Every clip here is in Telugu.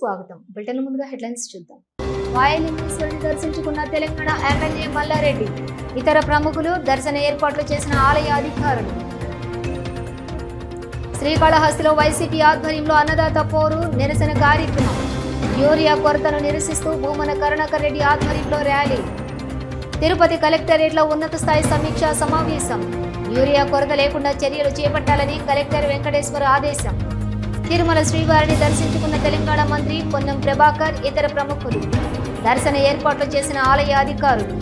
స్వాగతం. బ్రిటన్ ముందుగా హెడ్లైన్స్ చూద్దాం. వాయలింగేశ్వరిని దర్శించుకున్న తెలంగాణ ఎమ్మెల్యే మల్లారెడ్డి ఇతర ప్రముఖులు దర్శన ఏర్పాట్లు చేసిన ఆలయ అధికారులు. శ్రీకాళహస్తిలో వైసీపీ ఆధ్వర్యంలో అన్నదాత పోరు నిరసన కార్యక్రమం. యూరియా కొరతను నిరసిస్తూ భూమన కరుణాకర్ రెడ్డి ఆధ్వర్యంలో ర్యాలీ. తిరుపతి కలెక్టరేట్లో ఉన్నత స్థాయి సమీక్షా సమావేశం. యూరియా కొరత లేకుండా చర్యలు చేపట్టాలని కలెక్టర్ వెంకటేశ్వర ఆదేశం. తిరుమల శ్రీవారిని దర్శించుకున్న తెలంగాణ మంత్రి పొన్నం ప్రభాకర్ ఇతర ప్రముఖులు. దర్శన ఏర్పాట్లు చేసిన ఆలయ అధికారులు.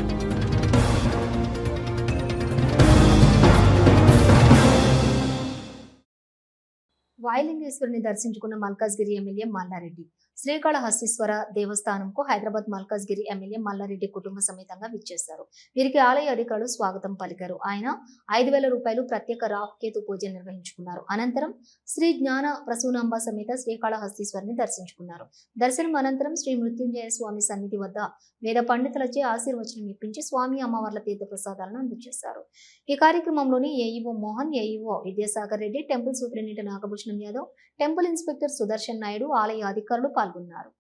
వాయులింగేశ్వరుని దర్శించుకున్న మల్కాజ్గిరి ఎమ్మెల్యే మల్లారెడ్డి. శ్రీకాళహస్తీశ్వర దేవస్థానంకు హైదరాబాద్ మల్కాజ్గిరి ఎమ్మెల్యే మల్లారెడ్డి కుటుంబ సమేతంగా విచ్చేశారు. వీరికి ఆలయ అధికారులు స్వాగతం పలికారు. ఆయన ఐదు వేల రూపాయలు ప్రత్యేక రాహుకేతు పూజ నిర్వహించుకున్నారు. అనంతరం శ్రీ జ్ఞాన ప్రసూనాంబ సమేత శ్రీకాళహస్తీశ్వరిని దర్శించుకున్నారు. దర్శనం అనంతరం శ్రీ మృత్యుంజయ స్వామి సన్నిధి వద్ద వేద పండితులచే ఆశీర్వచనం ఇప్పించి స్వామి అమ్మవార్ల తీర్థ ప్రసాదాలను అందజేశారు. ఈ కార్యక్రమంలోని AEO Mohan AEO Vidyasagar Reddy temple superintendent Nagabhushanam Yadav temple inspector Sudarshan Naidu ఆలయ అధికారులు పాల్గొన్నారు. పాల్గొన్నారు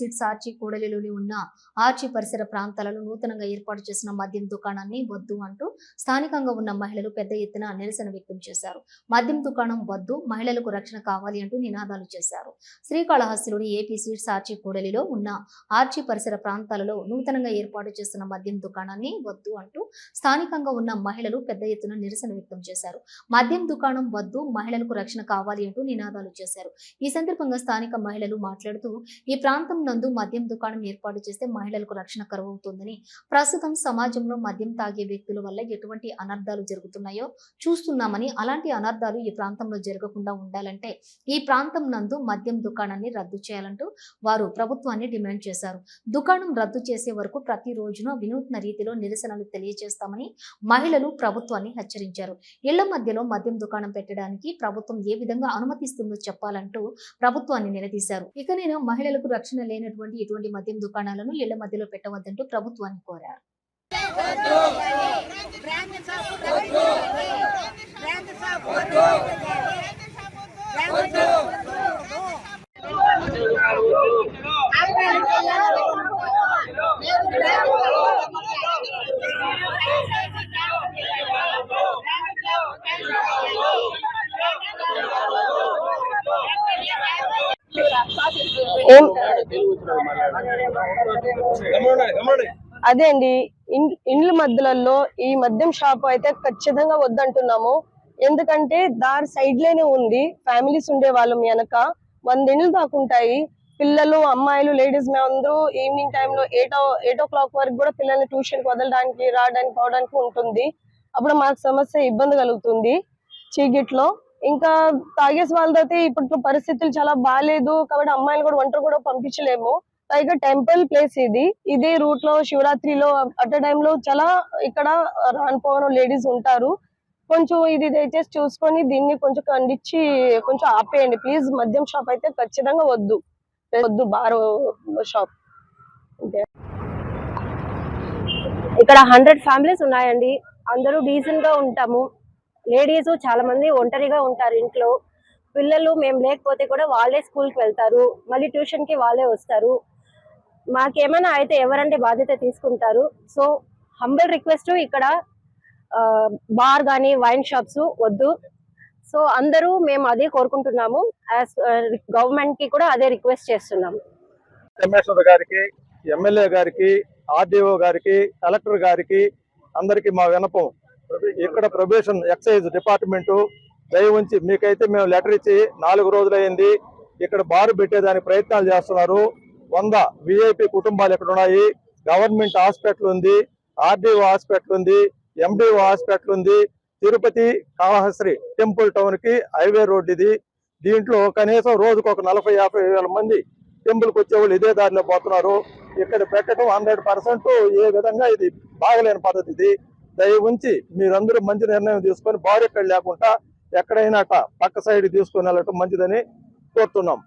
శ్రీకాళహస్తిలోని ఏపీ సీట్స్ ఆర్చి కూడలిలోని ఉన్న ఆర్చి పరిసర ప్రాంతాలలో నూతనంగా ఏర్పాటు చేసిన మద్యం దుకాణాన్ని వద్దు అంటూ స్థానికంగా ఉన్న మహిళలు పెద్ద ఎత్తున నిరసన వ్యక్తం చేశారు. మద్యం దుకాణం వద్దు మహిళలకు రక్షణ కావాలి అంటూ నినాదాలు చేశారు. శ్రీకాళహస్తిలోని ఏపీ సీట్స్ ఆర్చి కూడలిలో ఉన్న ఆర్చి పరిసర ప్రాంతాలలో నూతనంగా ఏర్పాటు చేస్తున్న మద్యం దుకాణాన్ని వద్దు అంటూ స్థానికంగా ఉన్న మహిళలు పెద్ద ఎత్తున నిరసన వ్యక్తం చేశారు. మద్యం దుకాణం వద్దు మహిళలకు రక్షణ కావాలి అంటూ నినాదాలు చేశారు. ఈ సందర్భంగా స్థానిక మహిళలు మాట్లాడుతూ ఈ ప్రాంతం నందు మద్యం దుకాణం ఏర్పాటు చేస్తే మహిళలకు రక్షణ కరువవుతుందని. ప్రస్తుతం సమాజంలో మద్యం తాగే వ్యక్తుల వల్ల ఎటువంటి అనర్థాలు జరుగుతున్నాయో చూస్తున్నామని అలాంటి అనర్థాలు ఈ ప్రాంతంలో జరగకుండా ఉండాలంటే ఈ ప్రాంతం నందు మద్యం దుకాణాన్ని రద్దు చేయాలంటూ వారు ప్రభుత్వాన్ని డిమాండ్ చేశారు. దుకాణం రద్దు చేసే వరకు ప్రతి రోజున వినూత్న రీతిలో నిరసనలు తెలియజేస్తామని మహిళలు ప్రభుత్వాన్ని హెచ్చరించారు. ఇళ్ళ మధ్యలో మద్యం దుకాణం పెట్టడానికి ప్రభుత్వం ఏ విధంగా అనుమతిస్తుందో చెప్పాలంటూ ప్రభుత్వాన్ని నిలదీశారు. ఇక నేను మహిళలకు రక్షణ లేనటువంటి ఇటువంటి మద్యం దుకాణాలను ఇళ్ళ మధ్యలో పెట్టవద్దంటూ ప్రభుత్వాన్ని కోరారు బ్రాండ్ షాప్ వద్దు బ్రాండ్ షాప్ వద్దు బ్రాండ్ షాప్ ఏం అదే అండి ఇండ్ల మధ్యలలో ఈ మద్యం షాప్ అయితే ఖచ్చితంగా వద్దంటున్నాము. ఎందుకంటే దారి సైడ్లోనే ఉంది ఫ్యామిలీస్ ఉండే వాళ్ళం వెనక. వంద ఇండ్లు దాకా ఉంటాయి పిల్లలు అమ్మాయిలు లేడీస్ మేమందరూ ఈవినింగ్ టైంలో ఎయిట్ ఎయిట్ ఓ క్లాక్ వరకు కూడా పిల్లల్ని ట్యూషన్ వదలడానికి రావడానికి పోవడానికి ఉంటుంది. అప్పుడు మాకు సమస్య ఇబ్బంది కలుగుతుంది. చీగిట్లో ఇంకా తాగేసి వాళ్ళతో ఇప్పుడు పరిస్థితులు చాలా బాగాలేదు కాబట్టి అమ్మాయిలు కూడా ఒంటరి కూడా పంపించలేము. పైగా టెంపుల్ ప్లేస్ ఇది. ఇదే రూట్లో శివరాత్రిలో అట్ టైంలో చాలా ఇక్కడ రానుపోవడం లేడీస్ ఉంటారు. కొంచెం ఇది దయచేసి చూసుకొని దీన్ని కొంచెం ఖండించి కొంచెం ఆపేయండి. ప్లీజ్ మద్యం షాప్ అయితే ఖచ్చితంగా వద్దు. వద్దు బార్ షాప్. ఇక్కడ హండ్రెడ్ ఫ్యామిలీస్ ఉన్నాయండి. అందరూ డీసెంట్గా ఉంటాము. లేడీస్ చాలా మంది ఒంటరిగా ఉంటారు ఇంట్లో. పిల్లలు మేము లేకపోతే కూడా వాళ్ళే స్కూల్కి వెళ్తారు. మళ్ళీ ట్యూషన్కి వాళ్ళే వస్తారు. మాకేమైనా అయితే ఎవరంటే బాధ్యత తీసుకుంటారు. సో హంబల్ రిక్వెస్ట్ ఇక్కడ బార్ కానీ వైన్ షాప్స్ వద్దు. సో అందరూ మేము అదే కోరుకుంటున్నాము. యాజ్ గవర్నమెంట్కి కూడా అదే రిక్వెస్ట్ చేస్తున్నాము. కమిషనర్ గారికి ఎమ్మెల్యే గారికి ఆర్డీఓ గారికి కలెక్టర్ గారికి అందరికీ మా వినపం ఇక్కడ ప్రొబేషన్ ఎక్సైజ్ డిపార్ట్మెంటు దయ ఉంచి మీకైతే మేము లెటర్ ఇచ్చి నాలుగు రోజులైంది ఇక్కడ బారు పెట్టేదానికి ప్రయత్నాలు చేస్తున్నారు. వంద విఐపి కుటుంబాలు ఇక్కడ ఉన్నాయి. గవర్నమెంట్ హాస్పిటల్ ఉంది. ఆర్డీఓ హాస్పిటల్ ఉంది. ఎండిఓ హాస్పిటల్ ఉంది. తిరుపతి కాళహస్త్రి టెంపుల్ టౌన్కి హైవే రోడ్ ఇది. దీంట్లో కనీసం రోజుకు ఒక నలభై యాభై వేల మంది టెంపుల్కి వచ్చేవాళ్ళు ఇదే దారిలో పోతున్నారు. ఇక్కడ పెట్టడం హండ్రెడ్ పర్సెంట్ ఏ విధంగా ఇది బాగలేని పద్ధతి ఇది. దయ ఉంచి మీరందరూ మంచి నిర్ణయం తీసుకొని బారు ఎక్కడ లేకుండా ఎక్కడైనా పక్క సైడ్ తీసుకొని వెళ్ళటం మంచిదని కోరుతున్నాం.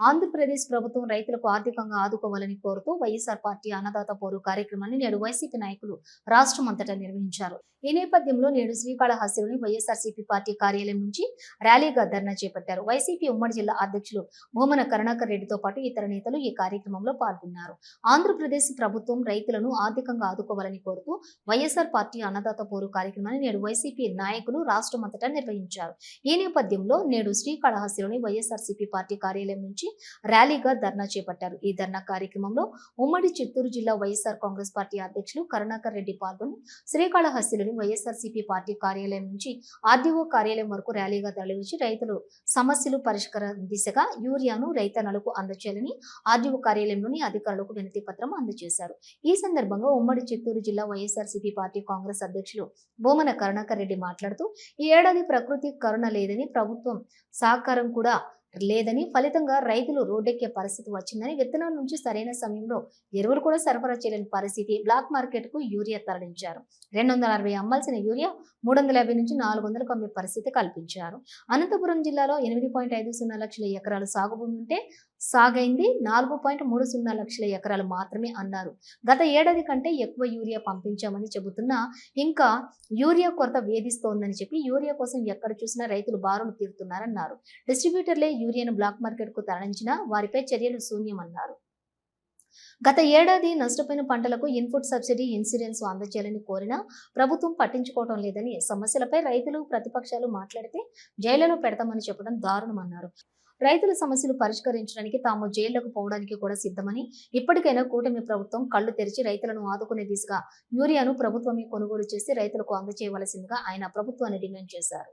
ఆంధ్రప్రదేశ్ ప్రభుత్వం రైతులకు ఆర్థికంగా ఆదుకోవాలని కోరుతూ వైఎస్ఆర్ పార్టీ అన్నదాత పోరు కార్యక్రమాన్ని నేడు వైసీపీ నాయకులు రాష్ట్రం అంతటా నిర్వహించారు. ఈ నేపథ్యంలో నేడు శ్రీకాళహస్తిలోని వైఎస్ఆర్సీపీ పార్టీ కార్యాలయం నుంచి ర్యాలీగా ధర్నా చేపట్టారు. వైసీపీ ఉమ్మడి జిల్లా అధ్యక్షులు భూమన కరుణాకర్ రెడ్డితో పాటు ఇతర నేతలు ఈ కార్యక్రమంలో పాల్గొన్నారు. ఆంధ్రప్రదేశ్ ప్రభుత్వం రైతులను ఆర్థికంగా ఆదుకోవాలని కోరుతూ వైఎస్ఆర్ పార్టీ అన్నదాత పోరు కార్యక్రమాన్ని నేడు వైసీపీ నాయకులు రాష్ట్రం అంతటా నిర్వహించారు. ఈ నేపథ్యంలో నేడు శ్రీకాళహస్తిలోని వైఎస్ఆర్సీపీ పార్టీ కార్యాలయం నుంచి ర్యాలీగా ధర్నా చేపట్టారు. ఈ ధర్నా కార్యక్రమంలో ఉమ్మడి చిత్తూరు జిల్లా వైఎస్ఆర్ కాంగ్రెస్ పార్టీ అధ్యక్షులు కరుణాకర్ రెడ్డి పాల్గొని శ్రీకాళహస్తిలోని వైఎస్ఆర్సీపీ పార్టీ కార్యాలయం నుంచి ఆర్డీఓ కార్యాలయం వరకు ర్యాలీగా తరలివచ్చి రైతులు సమస్యలు పరిష్కార దిశగా యూరియాను రైతన్నలకు అందచేయాలని ఆర్డీఓ కార్యాలయంలోని అధికారులకు వినతి పత్రం అందజేశారు ఈ సందర్భంగా ఉమ్మడి చిత్తూరు జిల్లా వైఎస్ఆర్సీపీ పార్టీ కాంగ్రెస్ అధ్యక్షులు భూమన కరుణాకర్ రెడ్డి మాట్లాడుతూ ఈ ఏడాది ప్రకృతి కరుణ లేదని ప్రభుత్వం సహకారం కూడా లేదని ఫలితంగా రైతులు రోడ్డెక్కే పరిస్థితి వచ్చిందని విత్తనాల నుంచి సరైన సమయంలో ఎరువులు కూడా సరఫరా చేయలేని పరిస్థితి బ్లాక్ మార్కెట్కు యూరియా తరలించారు. రెండు వందల అరవై అమ్మాల్సిన యూరియా మూడు వందల యాభై నుంచి నాలుగు వందలకు అమ్మే పరిస్థితి కల్పించారు. అనంతపురం జిల్లాలో ఎనిమిది పాయింట్ ఐదు సున్నా లక్షల ఎకరాలు సాగు భూమి ఉంటే సాగైంది. నాలుగు పాయింట్ మూడు సున్నా లక్షల ఎకరాలు మాత్రమే అన్నారు. గత ఏడాది కంటే ఎక్కువ యూరియా పంపించామని చెబుతున్నా ఇంకా యూరియా కొరత వేధిస్తోందని చెప్పి యూరియా కోసం ఎక్కడ చూసినా రైతులు బారులు తీరుతున్నారన్నారు. డిస్ట్రిబ్యూటర్లే యూరియాను బ్లాక్ మార్కెట్కు తరలించినా వారిపై చర్యలు శూన్యమన్నారు. గత ఏడాది నష్టపోయిన పంటలకు ఇన్పుట్ సబ్సిడీ ఇన్సూరెన్స్ అందజేయాలని కోరినా ప్రభుత్వం పట్టించుకోవడం లేదని సమస్యలపై రైతులు ప్రతిపక్షాలు మాట్లాడితే జైలులో పెడతామని చెప్పడం దారుణమన్నారు. రైతుల సమస్యలు పరిష్కరించడానికి తాము జైళ్ళకు పోవడానికి కూడా సిద్ధమని ఇప్పటికైనా కూటమి ప్రభుత్వం కళ్ళు తెరిచి రైతులను ఆదుకునే దిశగా యూరియాను ప్రభుత్వమే కొనుగోలు చేసి రైతులకు అందజేయవలసిందిగా ఆయన ప్రభుత్వాన్ని డిమాండ్ చేశారు.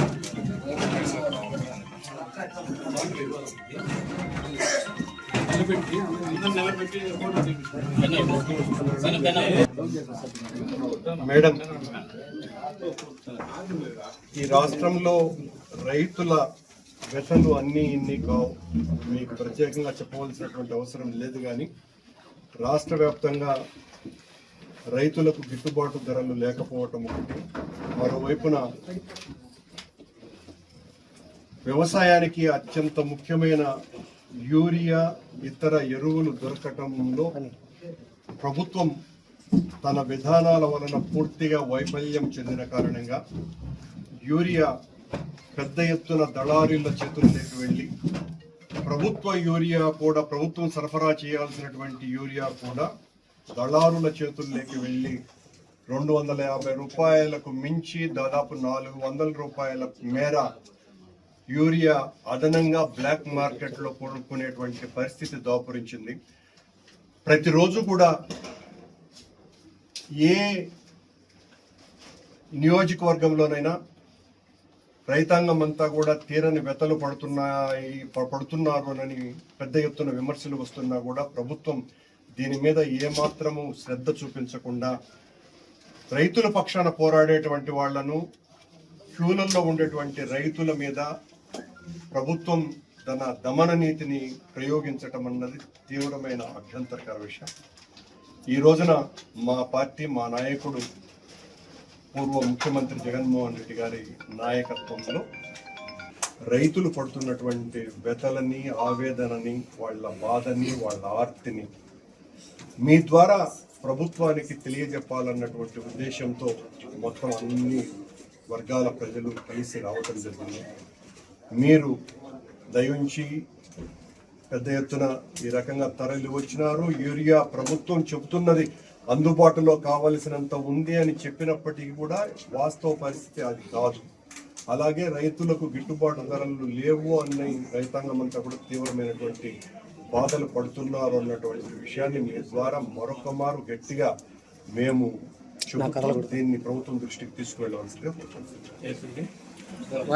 మేడం ఈ రాష్ట్రంలో రైతుల వ్యసలు అన్నీ ఇన్ని కావు. మీకు ప్రత్యేకంగా చెప్పవలసినటువంటి అవసరం లేదు కానీ రాష్ట్ర వ్యాప్తంగా రైతులకు గిట్టుబాటు ధరలు లేకపోవటం ఒకటి. మరోవైపున వ్యవసాయానికి అత్యంత ముఖ్యమైన యూరియా ఇతర ఎరువులు దొరకటంలో ప్రభుత్వం తన విధానాల వలన పూర్తిగా వైఫల్యం చెందిన కారణంగా యూరియా పెద్ద ఎత్తున దళారీల చేతుల్లోకి వెళ్ళి ప్రభుత్వ యూరియా కూడా ప్రభుత్వం సరఫరా చేయాల్సినటువంటి యూరియా కూడా దళారుల చేతుల్లోకి వెళ్ళి రెండు వందల యాభై రూపాయలకు మించి దాదాపు నాలుగు వందల రూపాయల మేర యూరియా అదనంగా బ్లాక్ మార్కెట్లో కొనుక్కునేటువంటి పరిస్థితి దాపురించింది. ప్రతిరోజు కూడా ఏ నియోజకవర్గంలోనైనా రైతాంగం అంతా కూడా తీరని వెతలు పడుతున్నాయి పడుతున్నారోనని పెద్ద ఎత్తున విమర్శలు వస్తున్నా కూడా ప్రభుత్వం దీని మీద ఏమాత్రము శ్రద్ధ చూపించకుండా రైతుల పక్షాన పోరాడేటువంటి వాళ్ళను క్యూలల్లో ఉండేటువంటి రైతుల మీద ప్రభుత్వం తన దమన నీతిని ప్రయోగించటం అన్నది తీవ్రమైన అభ్యంతరకర విషయం. ఈ రోజున మా పార్టీ మా నాయకుడు పూర్వ ముఖ్యమంత్రి జగన్మోహన్ రెడ్డి గారి నాయకత్వంలో రైతులు పడుతున్నటువంటి వ్యతలని ఆవేదనని వాళ్ళ బాధని వాళ్ళ ఆర్తిని మీ ద్వారా ప్రభుత్వానికి తెలియజెప్పాలన్నటువంటి ఉద్దేశంతో మొత్తం అన్ని వర్గాల ప్రజలు కలిసి రావటం జరిగింది. మీరు దయించి పెద్ద ఎత్తున ఈ రకంగా తరలి వచ్చినారు. యూరియా ప్రభుత్వం చెబుతున్నది అందుబాటులో కావలసినంత ఉంది అని చెప్పినప్పటికీ కూడా వాస్తవ పరిస్థితి అది కాదు. అలాగే రైతులకు గిట్టుబాటు ధరలు లేవు అన్న రైతాంగం అంతా కూడా తీవ్రమైనటువంటి బాధలు పడుతున్నారు అన్నటువంటి విషయాన్ని మీ ద్వారా మరొక మారు గట్టిగా మేము చెబుతూ దీన్ని ప్రభుత్వం దృష్టికి తీసుకువెళ్ళవలసిందిగా కోరుతున్నాం.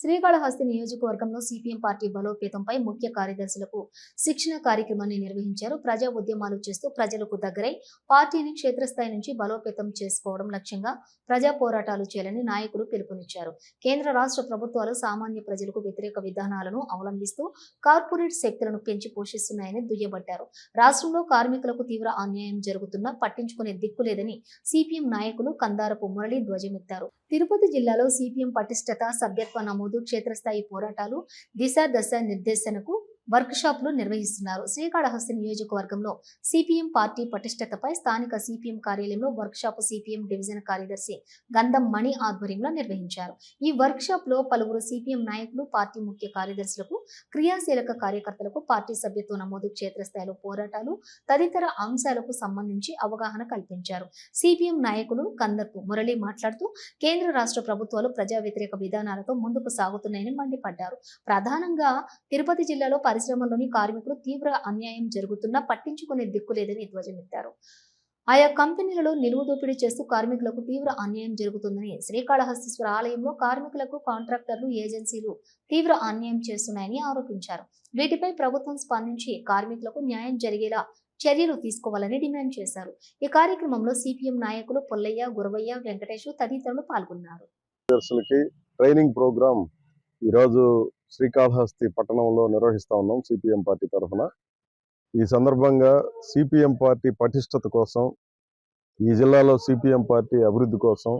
శ్రీకాళహస్తి నియోజకవర్గంలో సిపిఎం పార్టీ బలోపేతంపై ముఖ్య కార్యదర్శులకు శిక్షణ కార్యక్రమాన్ని నిర్వహించారు. ప్రజా ఉద్యమాలు చేస్తూ ప్రజలకు దగ్గరై పార్టీని క్షేత్రస్థాయి నుంచి బలోపేతం చేసుకోవడం లక్ష్యంగా ప్రజా పోరాటాలు చేయాలని నాయకులు పిలుపునిచ్చారు. కేంద్ర రాష్ట్ర ప్రభుత్వాలు సామాన్య ప్రజలకు వ్యతిరేక విధానాలను అవలంబిస్తూ కార్పొరేట్ శక్తులను పెంచి పోషిస్తున్నాయని దుయ్యబట్టారు. రాష్ట్రంలో కార్మికులకు తీవ్ర అన్యాయం జరుగుతున్నా పట్టించుకునే దిక్కు లేదని సిపిఎం నాయకులు కందారపు మురళి ధ్వజమెత్తారు. తిరుపతి జిల్లాలో సిపిఎం పటిష్టత సభ్యత్వ నమోదు క్షేత్రస్థాయి పోరాటాలు దిశ దశ నిర్దేశనకు వర్క్ షాప్లు నిర్వహిస్తున్నారు. శ్రీకాళహస్తి నియోజకవర్గంలో సిపిఎం పార్టీ పటిష్టతపై స్థానిక సిపిఎం కార్యాలయంలో వర్క్ షాప్ సిపిఎం డివిజన్ కార్యదర్శి గంధం మణి ఆధ్వర్యంలో నిర్వహించారు. ఈ వర్క్ షాప్లో పలువురు సిపిఎం నాయకులు పార్టీ ముఖ్య కార్యదర్శులకు క్రియాశీలక కార్యకర్తలకు పార్టీ సభ్యత్వ నమోదు క్షేత్రస్థాయిలో పోరాటాలు తదితర అంశాలకు సంబంధించి అవగాహన కల్పించారు. సిపిఎం నాయకులు కందర్పు మురళి మాట్లాడుతూ కేంద్ర రాష్ట్ర ప్రభుత్వాలు ప్రజా వ్యతిరేక విధానాలతో ముందుకు సాగుతున్నాయని మండిపడ్డారు. ప్రధానంగా తిరుపతి జిల్లాలో పరిశ్రమలోని కార్మికులు తీవ్ర అన్యాయం జరుగుతున్నా పట్టించుకునే దిక్కు లేదని ధ్వజమెత్తారు ఆయా కంపెనీలలో నిలువు దోపిడీ చేస్తూ కార్మికులకు తీవ్ర అన్యాయం జరుగుతుందని శ్రీకాళహస్తీశ్వర ఆలయంలో కార్మికులకు కాంట్రాక్టర్లు ఏజెన్సీలు తీవ్ర అన్యాయం చేస్తున్నాయని ఆరోపించారు. వీటిపై ప్రభుత్వం స్పందించి కార్మికులకు న్యాయం జరిగేలా చర్యలు తీసుకోవాలని డిమాండ్ చేశారు. ఈ కార్యక్రమంలో సిపిఎం నాయకులు పొల్లయ్య గురవయ్య వెంకటేష్ తదితరులు పాల్గొన్నారు. ట్రైనింగ్ ఈరోజు శ్రీకాళహస్తి పట్టణంలో నిర్వహిస్తా ఉన్నాం సిపిఎం పార్టీ తరఫున. ఈ సందర్భంగా సిపిఎం పార్టీ పటిష్టత కోసం ఈ జిల్లాలో సిపిఎం పార్టీ అభివృద్ధి కోసం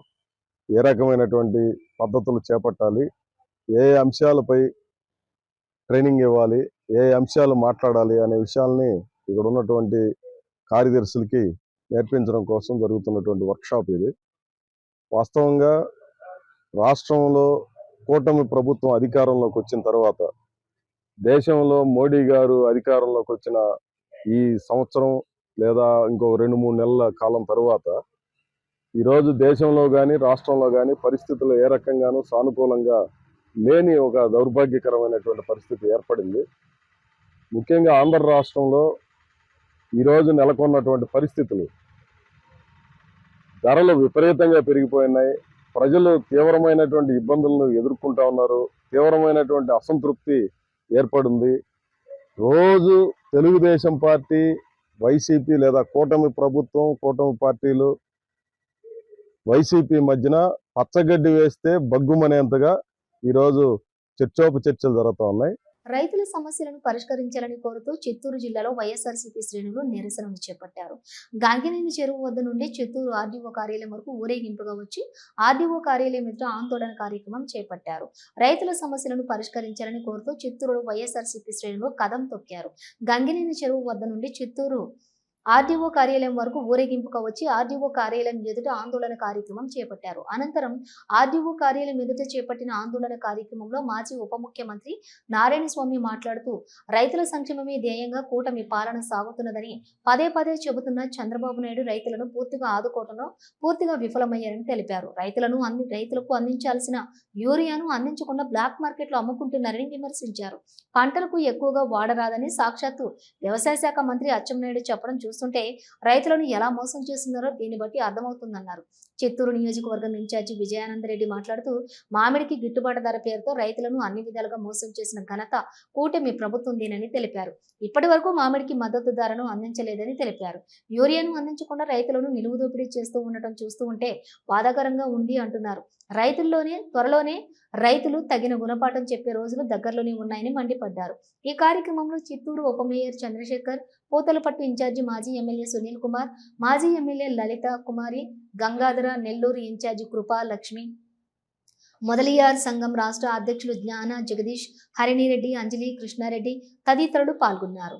ఏ రకమైనటువంటి పద్ధతులు చేపట్టాలి ఏ అంశాలపై ట్రైనింగ్ ఇవ్వాలి ఏ అంశాలు మాట్లాడాలి అనే విషయాల్ని ఇక్కడ ఉన్నటువంటి కార్యదర్శులకి నేర్పించడం కోసం జరుగుతున్నటువంటి వర్క్షాప్ ఇది. వాస్తవంగా రాష్ట్రంలో కూటమి ప్రభుత్వం అధికారంలోకి వచ్చిన తర్వాత దేశంలో మోడీ గారు అధికారంలోకి వచ్చిన ఈ సంవత్సరం లేదా ఇంకో రెండు మూడు నెలల కాలం తర్వాత ఈరోజు దేశంలో కానీ రాష్ట్రంలో కానీ పరిస్థితులు ఏ రకంగానూ సానుకూలంగా లేని ఒక దౌర్భాగ్యకరమైనటువంటి పరిస్థితి ఏర్పడింది. ముఖ్యంగా ఆంధ్ర రాష్ట్రంలో ఈరోజు నెలకొన్నటువంటి పరిస్థితులు ధరలు విపరీతంగా పెరిగిపోయినాయి. ప్రజలు తీవ్రమైనటువంటి ఇబ్బందులను ఎదుర్కొంటా ఉన్నారు. తీవ్రమైనటువంటి అసంతృప్తి ఏర్పడింది. రోజు తెలుగుదేశం పార్టీ వైసీపీ లేదా కూటమి ప్రభుత్వం కూటమి పార్టీలు వైసీపీ మధ్యన పచ్చగడ్డి వేస్తే బగ్గుమనేంతగా ఈరోజు చర్చోపచర్చలు జరుగుతూ ఉన్నాయి. రైతుల సమస్యలను పరిష్కరించాలని కోరుతూ చిత్తూరు జిల్లాలో వైఎస్ఆర్సీపీ శ్రేణులు నిరసనలు చేపట్టారు. గాంగినేని చెరువు వద్ద నుండి చిత్తూరు ఆర్డీఓ కార్యాలయం వరకు ఊరేగింపుగా వచ్చి ఆర్డీఓ కార్యాలయం ఎదుట ఆందోళన కార్యక్రమం చేపట్టారు. రైతుల సమస్యలను పరిష్కరించాలని కోరుతూ చిత్తూరులో వైఎస్ఆర్సీపీ శ్రేణులు కదం తొక్కారు. గంగినేని చెరువు వద్ద నుండి చిత్తూరు ఆర్డీఓ కార్యాలయం వరకు ఊరేగింపుగా వచ్చి ఆర్డీఓ కార్యాలయం ఎదుట ఆందోళన కార్యక్రమం చేపట్టారు. అనంతరం ఆర్డీఓ కార్యాలయం ఎదుట చేపట్టిన ఆందోళన కార్యక్రమంలో మాజీ ఉప ముఖ్యమంత్రి నారాయణ స్వామి మాట్లాడుతూ రైతుల సంక్షేమమే ధ్యేయంగా కూటమి పాలన సాగుతున్నదని పదే పదే చెబుతున్న చంద్రబాబు నాయుడు రైతులను పూర్తిగా ఆదుకోవడంలో పూర్తిగా విఫలమయ్యారని తెలిపారు. రైతులను అంది రైతులకు అందించాల్సిన యూరియాను అందించకుండా బ్లాక్ మార్కెట్లో అమ్ముకుంటున్నారని విమర్శించారు. పంటలకు ఎక్కువగా వాడరాదని సాక్షాత్తు వ్యవసాయ శాఖ మంత్రి అచ్చెన్నాయుడు చెప్పడం చూస్తుంటే రైతులను ఎలా మోసం చేస్తున్నారో దీన్ని బట్టి అర్థమవుతుందన్నారు. చిత్తూరు నియోజకవర్గం ఇన్ఛార్జి విజయానందరెడ్డి మాట్లాడుతూ మామిడికి గిట్టుబాటు ధర పేరుతో రైతులను అన్ని విధాలుగా మోసం చేసిన ఘనత కూటమి ప్రభుత్వందేనని తెలిపారు. ఇప్పటి వరకు మామిడికి మద్దతు ధరను అందించలేదని తెలిపారు. యూరియాను అందించకుండా రైతులను నిలువు దోపిడీ చేస్తూ ఉండటం చూస్తూ ఉంటే బాధాకరంగా ఉంది అంటున్నారు. రైతుల్లోనే త్వరలోనే రైతులు తగిన గుణపాఠం చెప్పే రోజులు దగ్గరలోనే ఉన్నాయని మండిపడ్డారు. ఈ కార్యక్రమంలో చిత్తూరు ఉప మేయర్ చంద్రశేఖర్ పూతలపట్టు ఇన్ఛార్జి మాజీ ఎమ్మెల్యే సునీల్ కుమార్ మాజీ ఎమ్మెల్యే లలిత కుమారి గంగాధర నెల్లూరు ఇన్ఛార్జి కృపా లక్ష్మి. మొదలియార్ సంఘం రాష్ట్ర అధ్యక్షులు జ్ఞాన జగదీష్ హరిణిరెడ్డి అంజలి కృష్ణారెడ్డి తదితరులు పాల్గొన్నారు.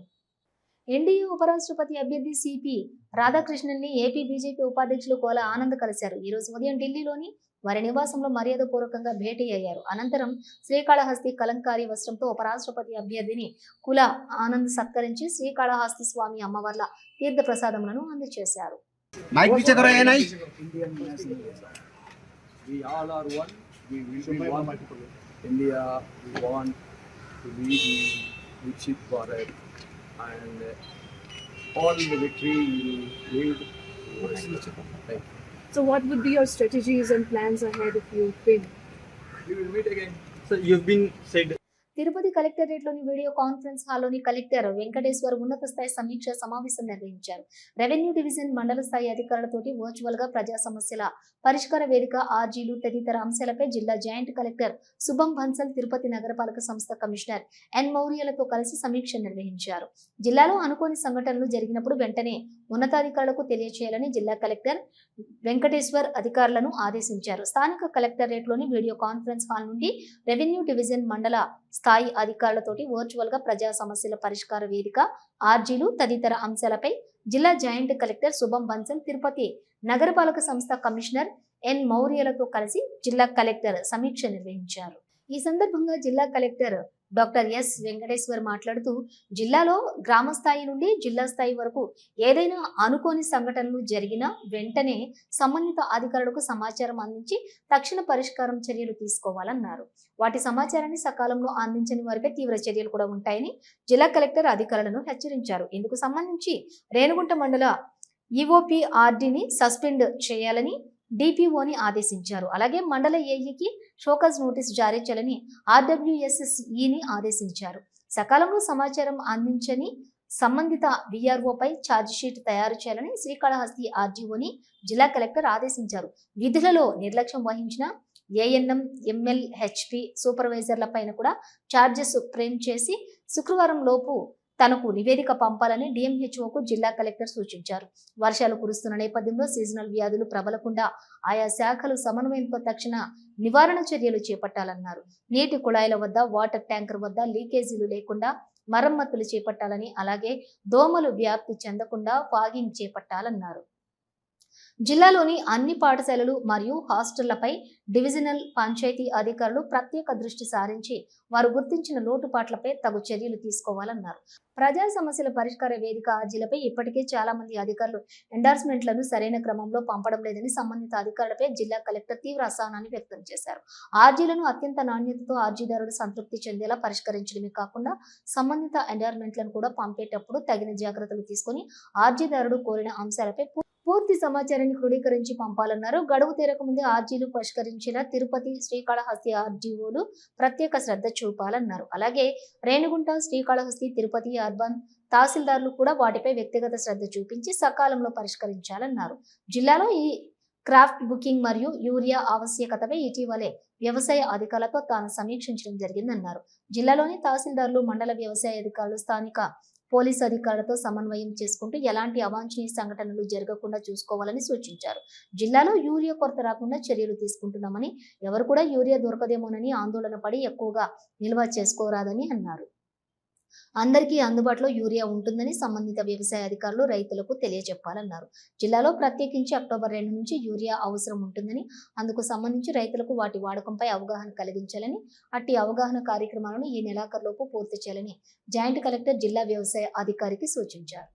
ఎన్డీఏ ఉపరాష్ట్రపతి అభ్యర్థి సిపి రాధాకృష్ణన్ని ఏపీ బీజేపీ ఉపాధ్యక్షులు కోల ఆనంద్ కలిశారు. ఈ రోజు ఉదయం ఢిల్లీలోని వారి నివాసంలో మర్యాదపూర్వకంగా భేటీ అయ్యారు అనంతరం శ్రీకాళహస్తి కలంకారీ వస్త్రంతో ఉపరాష్ట్రపతి అభ్యర్థిని కుల ఆనంద్ సత్కరించి శ్రీకాళహస్తి స్వామి అమ్మవార్ల తీర్థ ప్రసాదములను అందజేశారు all the victory. Thank you. So, what would be your strategies and plans ahead if you win? We will meet again. So you've been said Tirupati కలెక్టరేట్లోని video conference హాల్లోని కలెక్టర్ వెంకటేశ్వర్ ఉన్నత స్థాయి సమీక్ష సమావేశం నిర్వహించారు. రెవెన్యూ డివిజన్ మండల స్థాయి అధికారులతోటి వర్చువల్గా ప్రజా సమస్యల పరిష్కార వేదిక ఆర్జీలు తదితర అంశాలపై జిల్లా జాయింట్ కలెక్టర్ శుభం బన్సల్ తిరుపతి నగరపాలక సంస్థ కమిషనర్ ఎన్ మౌర్యలతో కలిసి సమీక్ష నిర్వహించారు. జిల్లాలో అనుకోని సంఘటనలు జరిగినప్పుడు వెంటనే ఉన్నతాధికారులకు తెలియచేయాలని జిల్లా కలెక్టర్ వెంకటేశ్వర్ అధికారులను ఆదేశించారు. స్థానిక కలెక్టరేట్లోని వీడియో కాన్ఫరెన్స్ హాల్ నుండి రెవెన్యూ డివిజన్ మండల స్థాయి అధికారులతోటి వర్చువల్గా ప్రజా సమస్యల పరిష్కార వేదిక ఆర్జీలు తదితర అంశాలపై జిల్లా జాయింట్ కలెక్టర్ శుభం బన్సన్ తిరుపతి నగరపాలక సంస్థ కమిషనర్ ఎన్ మౌర్యలతో కలిసి జిల్లా కలెక్టర్ సమీక్ష నిర్వహించారు. ఈ సందర్భంగా జిల్లా కలెక్టర్ డాక్టర్ ఎస్ వెంకటేశ్వర్ మాట్లాడుతూ జిల్లాలో గ్రామ స్థాయి నుండి జిల్లా స్థాయి వరకు ఏదైనా అనుకోని సంఘటనలు జరిగినా వెంటనే సంబంధిత అధికారులకు సమాచారం అందించి తక్షణ పరిష్కారం చర్యలు తీసుకోవాలన్నారు. వాటి సమాచారాన్ని సకాలంలో అందించని వారిపై తీవ్ర చర్యలు కూడా ఉంటాయని జిల్లా కలెక్టర్ అధికారులను హెచ్చరించారు. ఇందుకు సంబంధించి రేణుగుంట మండల ఈఓపిఆర్డీని సస్పెండ్ చేయాలని డిపిఓని ఆదేశించారు. అలాగే మండల ఏఈకి షోకాజ్ నోటీస్ జారీ చేయాలని ఆర్డబ్ల్యూఎస్ఎస్ఈని ఆదేశించారు. సకాలంలో సమాచారం అందించని సంబంధిత విఆర్ఓపై ఛార్జిషీట్ తయారు చేయాలని శ్రీకాళహస్తి ఆర్డీఓని జిల్లా కలెక్టర్ ఆదేశించారు. విధులలో నిర్లక్ష్యం వహించిన ఏఎన్ఎం ఎంఎల్ హెచ్పి సూపర్వైజర్ల పైన కూడా ఛార్జెస్ ఫ్రేమ్ చేసి శుక్రవారం లోపు తనకు నివేదిక పంపాలని డిఎంహెచ్ఓకు జిల్లా కలెక్టర్ సూచించారు. వర్షాలు కురుస్తున్న నేపథ్యంలో సీజనల్ వ్యాధులు ప్రబలకుండా ఆయా శాఖలు సమన్వయంతో తక్షణ నివారణ చర్యలు చేపట్టాలన్నారు. నీటి కుళాయిల వద్ద వాటర్ ట్యాంకర్ వద్ద లీకేజీలు లేకుండా మరమ్మతులు చేపట్టాలని అలాగే దోమలు వ్యాప్తి చెందకుండా ఫాగింగ్ చేపట్టాలన్నారు. జిల్లాలోని అన్ని పాఠశాలలు మరియు హాస్టళ్ళపై డివిజనల్ పంచాయతీ అధికారులు ప్రత్యేక దృష్టి సారించి వారు గుర్తించిన లోటుపాట్లపై తగు చర్యలు తీసుకోవాలన్నారు. ప్రజా సమస్యల పరిష్కార వేదిక అర్జీలపై ఇప్పటికే చాలా మంది అధికారులు ఎండార్స్మెంట్లను సరైన క్రమంలో పంపడం లేదని సంబంధిత అధికారులపై జిల్లా కలెక్టర్ తీవ్ర అసహనాన్ని వ్యక్తం చేశారు. ఆర్జీలను అత్యంత నాణ్యతతో ఆర్జీదారుడు సంతృప్తి చెందేలా పరిష్కరించడమే కాకుండా సంబంధిత ఎండార్మెంట్లను కూడా పంపేటప్పుడు తగిన జాగ్రత్తలు తీసుకొని ఆర్జీదారుడు కోరిన అంశాలపై పూర్తి సమాచారాన్ని క్రోడీకరించి పంపాలన్నారు. గడువు తీరక ముందే ఆర్జీలు పరిష్కరించేలా తిరుపతి శ్రీకాళహస్తి ఆర్జీఓలు ప్రత్యేక శ్రద్ధ చూపాలన్నారు. అలాగే రేణుగుంట శ్రీకాళహస్తి తిరుపతి అర్బన్ తహసీల్దార్లు కూడా వాటిపై వ్యక్తిగత శ్రద్ధ చూపించి సకాలంలో పరిష్కరించాలన్నారు. జిల్లాలో ఈ క్రాఫ్ట్ బుకింగ్ మరియు యూరియా ఆవశ్యకతపై ఇటీవలే వ్యవసాయ అధికారులతో తాను సమీక్షించడం జరిగిందన్నారు. జిల్లాలోని తహసీల్దార్లు మండల వ్యవసాయ అధికారులు స్థానిక పోలీసు అధికారులతో సమన్వయం చేసుకుంటూ ఎలాంటి అవాంఛనీయ సంఘటనలు జరగకుండా చూసుకోవాలని సూచించారు. జిల్లాలో యూరియా కొరత రాకుండా చర్యలు తీసుకుంటున్నామని ఎవరు కూడా యూరియా దొరకదేమోనని ఆందోళన పడి ఎక్కువగా నిల్వ చేసుకోరాదని అన్నారు. అందరికీ అందుబాటులో యూరియా ఉంటుందని సంబంధిత వ్యవసాయ అధికారులు రైతులకు తెలియజెప్పాలన్నారు. జిల్లాలో ప్రత్యేకించి అక్టోబర్ రెండు నుంచి యూరియా అవసరం ఉంటుందని అందుకు సంబంధించి రైతులకు వాటి వాడకంపై అవగాహన కలిగించాలని అట్టి అవగాహన కార్యక్రమాలను ఈ నెలాఖరులోపు పూర్తి చేయాలని జాయింట్ కలెక్టర్ జిల్లా వ్యవసాయ అధికారికి సూచించారు.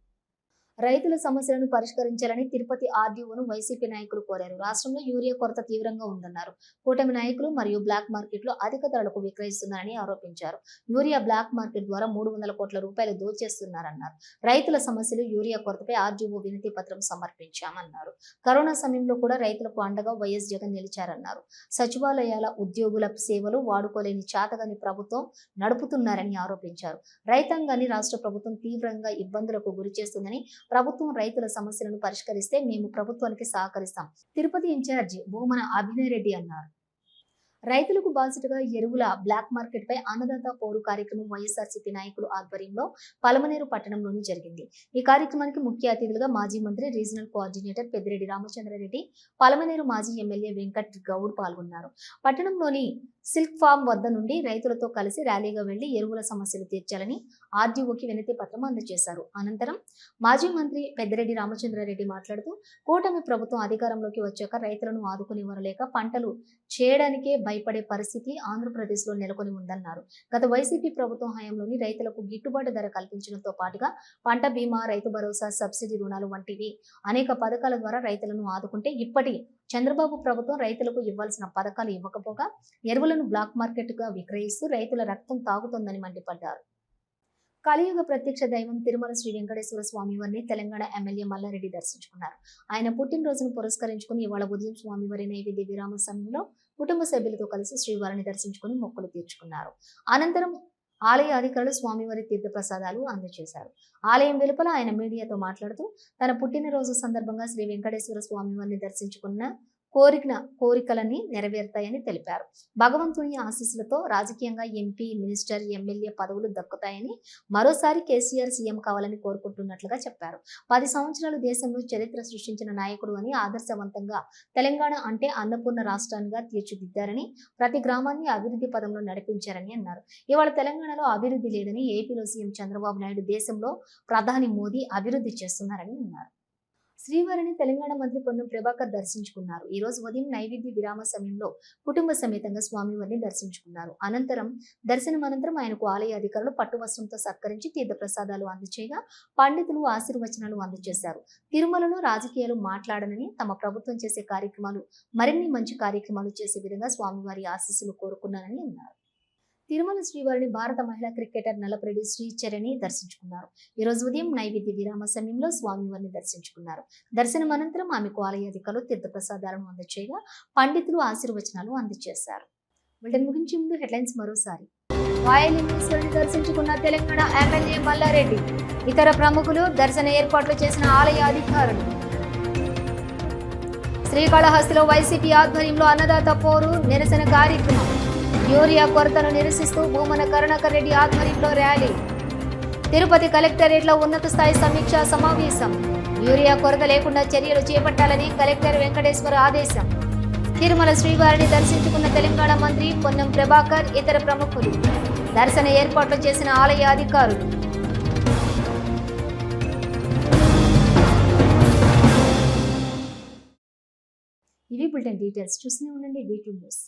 రైతుల సమస్యలను పరిష్కరించాలని తిరుపతి ఆర్డీఓను వైసీపీ నాయకులు కోరారు. రాష్ట్రంలో యూరియా కొరత తీవ్రంగా ఉందన్నారు. కూటమి నాయకులు మరియు బ్లాక్ మార్కెట్లో అధిక ధరలకు విక్రయిస్తున్నారని ఆరోపించారు. యూరియా బ్లాక్ మార్కెట్ ద్వారా మూడు వందల కోట్ల రూపాయలు దోచేస్తున్నారన్నారు. రైతుల సమస్యలు యూరియా కొరతపై ఆర్డీఓ వినతి పత్రం సమర్పించామన్నారు. కరోనా సమయంలో కూడా రైతులకు అండగా వైఎస్ జగన్ నిలిచారన్నారు. సచివాలయాల ఉద్యోగుల సేవలు వాడుకోలేని చాతగాని ప్రభుత్వం నడుపుతున్నారని ఆరోపించారు. రైతాంగాన్ని రాష్ట్ర ప్రభుత్వం తీవ్రంగా ఇబ్బందులకు గురి చేస్తుందని ప్రభుత్వం రైతుల సమస్యలను పరిష్కరిస్తే మేము ప్రభుత్వానికి సహకరిస్తాం. తిరుపతి ఇన్ఛార్జి భూమన అభినయ్ రెడ్డి అన్నారు. రైతులకు బాధ్యతగా ఎరువుల బ్లాక్ మార్కెట్ పై అన్నదాత పోరు కార్యక్రమం వైఎస్ఆర్సీపీ నాయకులు ఆధ్వర్యంలో పలమనేరు పట్టణంలోని జరిగింది. ఈ కార్యక్రమానికి ముఖ్య అతిథులుగా మాజీ మంత్రి రీజనల్ కోఆర్డినేటర్ పెద్దిరెడ్డి రామచంద్రారెడ్డి పలమనేరు మాజీ ఎమ్మెల్యే వెంకట్ గౌడ్ పాల్గొన్నారు. పట్టణంలోని సిల్క్ ఫామ్ వద్ద నుండి రైతులతో కలిసి ర్యాలీగా వెళ్ళి ఎరువుల సమస్యలు తీర్చాలని ఆర్డీఓకి వినతి పత్రం అందజేశారు. అనంతరం మాజీ మంత్రి పెద్దిరెడ్డి రామచంద్రారెడ్డి మాట్లాడుతూ కూటమి ప్రభుత్వం అధికారంలోకి వచ్చాక రైతులను ఆదుకునేవారు పంటలు చేయడానికే భయపడే పరిస్థితి ఆంధ్రప్రదేశ్లో నెలకొని ఉందన్నారు. గత వైసీపీ ప్రభుత్వం హయాంలోని రైతులకు గిట్టుబాటు ధర కల్పించడంతో పాటుగా పంట బీమా రైతు భరోసా సబ్సిడీ రుణాలు వంటివి అనేక పథకాల ద్వారా రైతులను ఆదుకుంటే ఇప్పటి చంద్రబాబు ప్రభుత్వం రైతులకు ఇవ్వాల్సిన పథకాలు ఇవ్వకపోగా ఎరువులను బ్లాక్ మార్కెట్గా విక్రయిస్తూ రైతుల రక్తం తాగుతోందని మండిపడ్డారు. కలియుగ ప్రత్యక్ష దైవం తిరుమల శ్రీ వెంకటేశ్వర స్వామి వారిని తెలంగాణ ఎమ్మెల్యే మల్లారెడ్డి దర్శించుకున్నారు. ఆయన పుట్టినరోజును పురస్కరించుకుని ఇవాళ ఉదయం స్వామివారి నైవేద్య విరామ సమయంలో కుటుంబ సభ్యులతో కలిసి శ్రీవారిని దర్శించుకుని మొక్కులు తీర్చుకున్నారు. అనంతరం ఆలయ అధికారులు స్వామివారి తీర్థ ప్రసాదాలు అందజేశారు. ఆలయం వెలుపల ఆయన మీడియాతో మాట్లాడుతూ తన పుట్టినరోజు సందర్భంగా శ్రీ వెంకటేశ్వర స్వామివారిని దర్శించుకున్న కోరిన కోరికలన్నీ నెరవేరుతాయని తెలిపారు. భగవంతుని ఆశీస్సులతో రాజకీయంగా ఎంపీ మినిస్టర్ ఎమ్మెల్యే పదవులు దక్కుతాయని మరోసారి కేసీఆర్ సీఎం కావాలని కోరుకుంటున్నట్లుగా చెప్పారు. పది సంవత్సరాలు దేశంలో చరిత్ర సృష్టించిన నాయకుడు అని ఆదర్శవంతంగా తెలంగాణ అంటే అన్నపూర్ణ రాష్ట్రాన్నిగా తీర్చిదిద్దారని ప్రతి గ్రామాన్ని అభివృద్ధి పదంలో నడిపించారని అన్నారు. ఇవాళ తెలంగాణలో అభివృద్ధి లేదని ఏపీలో సీఎం చంద్రబాబు నాయుడు దేశంలో ప్రధాని మోదీ అభివృద్ధి చేస్తున్నారని అన్నారు. శ్రీవారిని తెలంగాణ మంత్రి పొన్నం ప్రభాకర్ దర్శించుకున్నారు. ఈ రోజు ఉదయం నైవేద్య విరామ సమయంలో కుటుంబ సమేతంగా స్వామివారిని దర్శించుకున్నారు. అనంతరం దర్శనం అనంతరం ఆయనకు ఆలయ అధికారులు పట్టు వస్త్రంతో సత్కరించి తీర్థ ప్రసాదాలు అందచేయగా పండితులు ఆశీర్వచనాలు అందజేశారు. తిరుమలలో రాజకీయాలు మాట్లాడనని తమ ప్రభుత్వం చేసే కార్యక్రమాలు మరిన్ని మంచి కార్యక్రమాలు చేసే విధంగా స్వామివారి ఆశీస్సులు కోరుకున్నానని అన్నారు. తిరుమల శ్రీవారిని భారత మహిళా క్రికెటర్ నలపరెడ్డి శ్రీచరణి దర్శించుకున్నారు. ఈ రోజు ఉదయం నైవేద్య విరామ సమయంలో స్వామివారిని దర్శించుకున్నారు. దర్శనం అనంతరం ఆమెకు ఆలయ అధికారులు తీర్థ ప్రసాదాలను అందచేయగా పండితులు ఆశీర్వచనాలు అందజేశారు వీటిని ముగించే ముందు హెడ్లైన్స్ మరోసారి. వాయలింగేశ్వరుని దర్శించుకున్న తెలంగాణ ఎమ్మెల్యే మల్లారెడ్డి ఇతర ప్రముఖులు దర్శన ఏర్పాట్లు చేసిన ఆలయ అధికారులు. శ్రీకాళహస్తిలో వైసీపీ ఆధ్వర్యంలో అన్నదాత పోరు నిరసన కార్యక్రమం యూరియా కొరతను నిరసిస్తూ భూమన కరుణాకర్ రెడ్డి ఆధ్వర్యంలో ర్యాలీ. తిరుపతి కలెక్టరేట్లో ఉన్నత స్థాయి సమీక్షా సమావేశం. యూరియా కొరత లేకుండా చర్యలు చేపట్టాలని కలెక్టర్ వెంకటేశ్వర ఆదేశం. తిరుమల శ్రీవారిని దర్శించుకున్న తెలంగాణ మంత్రి పొన్నం ప్రభాకర్ ఇతర ప్రముఖులు. దర్శన ఏర్పాట్లు చేసిన ఆలయ అధికారులు. ఇవి బులెటిన్ డీటెయిల్స్. చూస్తూనే ఉండండి వీటూ న్యూస్.